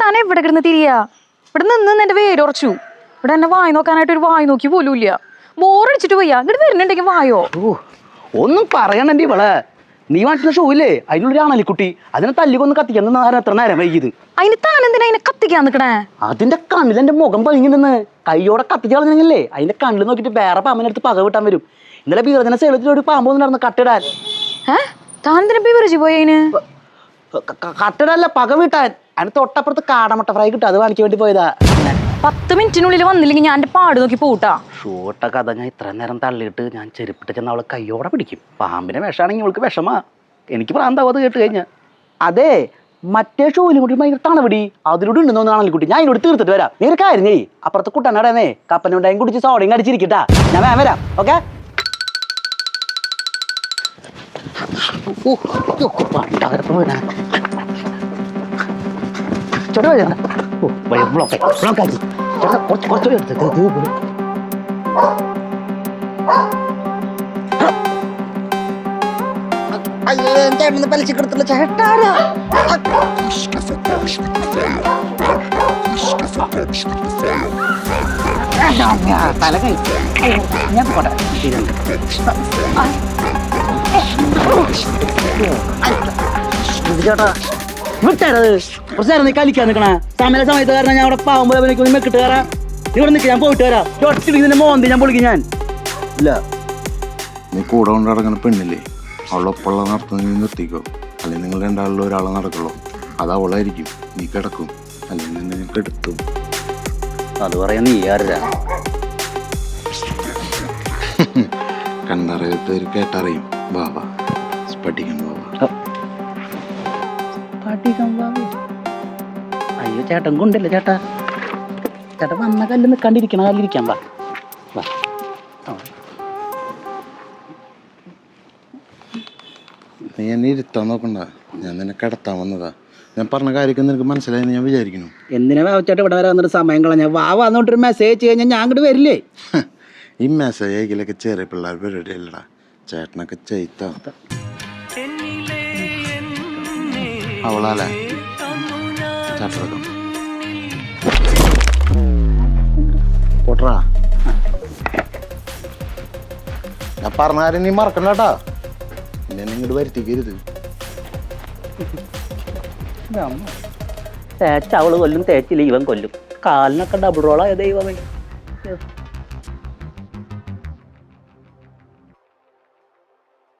താൻ എവിടെ കിടന്ന് തിരിയാ. ഇവിടെ നിന്ന് നിന്ന് എന്റെ വേര് ഉറച്ചു. ഇവിടെ എന്നെ വായി നോക്കാനായിട്ട് ഒരു വായി നോക്കി പോലും ഇല്ല. ബോറടിച്ചിട്ട് പോയാ ഇങ്ങോട്ട് വരുന്നുണ്ടെങ്കിൽ വായോ? ഒന്നും പറയണ്ടി ഇവളെ. നീ വാട്ടിന് ഷോ ഇല്ലേ? അതിനുള്ളൊരു ആണലിക്കുട്ടി അതിനെ തല്ലിക്കൊന്ന് കത്തിക്കാൻ നേരം എത്ര നേരം വൈകിയത്? അതിന് താൻ എന്തിനാ അതിനെ കത്തിക്കാൻ നിക്കണേ? അതിന്റെ കണ്ണിൽ എന്റെ മുഖം പതിങ്ങി നിന്ന്. കൈയോടെ കത്തിച്ച് കളഞ്ഞില്ലേ അതിന്റെ കണ്ണിൽ നോക്കിട്ട് വേറെ പാമ്പിനടുത്ത് പക വിട്ടാൻ വരും. ഇന്നലെ ബീർജന സേലത്തിൽ ഒരു പാമ്പ് നടന്ന് കട്ടിടാൻ. ഏ? താൻ എന്തിനാ ബിവറേജ് പോയതിന് കട്ടിടല്ല പക വിട്ടാൻ. അതിന് തൊട്ടപ്പുറത്ത് കാടമുട്ട ഫ്രൈ കിട്ടും. അത് വാങ്ങിക്കാൻ വേണ്ടി പോയതാ. പത്ത് മിനിറ്റിനുള്ളിൽ വന്നില്ലെങ്കിൽ ഞാൻ എന്റെ പാട് നോക്കി പോട്ടാ ഷൂട്ടൊക്കെ കഥ ഞാൻ ഇത്ര നേരം തള്ളിയിട്ട് ഞാൻ ചെരുപ്പിട്ട് ചെന്ന് അവളെ കയ്യോടെ പിടിക്കും. പാമ്പിനെ വിഷമാണെങ്കിൽ അവൾക്ക് വിഷമാ. എനിക്ക് പ്രാന്താവും അത് കേട്ട് കഴിഞ്ഞാൽ അതെ മറ്റേ ഷൂലും കൂടി ഭയങ്കര തണവിടി. അതിലൂടെ ഉണ്ടെന്ന് തോന്നുന്നു കുട്ടി. ഞാൻ ഇതിലൂടെ തീർത്തിട്ട് വരാം. നീ ഒരു കാര്യം ചെയ്യ്. അപ്പുറത്ത് കുട്ടനടന്നേ കപ്പനുണ്ടായും കുടിച്ച് സോഡയും അടിച്ചിരിക്കട്ടാ ഞാൻ വേഗം വരാം. ഓക്കെ? ഓ വരാം. ഓ, വയ്യ, ബ്ലോക്ക് ആയി, ബ്ലോക്ക് ആക്കി. ചേട്ടാ, കുറച്ച് കുറച്ചുകൂടി എടുത്ത്. അയ്യോ ചേട്ടന് പലിശക്കെടുത്തുള്ള ചേട്ടാരാ തല കൈ അയ്യോ, ഞാൻ പോട്ടെ ചേട്ടാ വിട്ടേരത് കുറച്ച് നേരം നീ കളിക്കാൻ നിൽക്കണേ. സമയ സമയത്ത് കാരണം ഞാൻ അവിടെ പാവുമ്പോൾ എനിക്ക് ഒന്ന് മെക്കിട്ട് കയറാം. ഇവിടെ നിൽക്കുക ഞാൻ പോയിട്ട് വരാം. ഒറ്റ മോന്തി ഞാൻ പൊളിക്കും ഞാൻ. ഇല്ല. നീ കൂടെ കൊണ്ട് നടക്കുന്ന പെണ്ണില്ലേ? അവളൊപ്പുള്ള നടത്തുന്ന നീ നിർത്തിക്കോ. അല്ലെങ്കിൽ നിങ്ങൾ രണ്ടാളിൽ ഒരാളെ നടക്കുള്ളൂ. അത് അവളായിരിക്കും. നീ കിടക്കും. അല്ലെങ്കിൽ നിന്നെ കെടുത്തും. അത് പറയാൻ നീ ആരാ ഒരു കേട്ടറിയും. ബാബ. പഠിക്കണം ബാബ പഠിക്കാം പാവേ. അയ്യോ ചേട്ടൻ കൊണ്ടല്ലേ ചേട്ടാ? ചേട്ടൻ വന്ന കല്ല് നിൽക്കാണ്ടിരിക്കണ കല്ലിരിക്കാൻ പാ വാ. ആ. നീ എന്നെ ഇരുത്താൻ നോക്കണ്ട. ഞാൻ നിന്നെ കിടത്താൻ വന്നതാ. ഞാൻ പറഞ്ഞ കാര്യമൊക്കെ നിനക്ക് മനസ്സിലായെന്ന് ഞാൻ വിചാരിക്കുന്നു. എന്തിനാ വാവച്ചേട്ടൻ ഇവിടെ വരെ വന്നിട്ട് സമയം കളഞ്ഞ? വാ വന്നോട്ടൊരു മെസ്സേജ് കഴിഞ്ഞാൽ ഞാൻ അങ്ങോട്ട് വരില്ലേ? ഈ മെസ്സേജ് അയക്കലൊക്കെ ചെറിയ പിള്ളേർ പരിപാടി അല്ലടാ ചേട്ടനൊക്കെ ചെയ്ത അവളാലേ ചേട്ടനൊക്കെ പോട്ടറാ. ഞാൻ പറഞ്ഞ കാര്യം നീ മറക്കണ്ടട്ടാ എന്നെ ഇങ്ങോട്ട് വരുത്തിക്കരുത്. തേച്ച അവൾ കൊല്ലും തേച്ചില്ല ഇവൻ കൊല്ലും. കാലിനൊക്കെ ഡബിൾ റോളായ ദൈവമേ.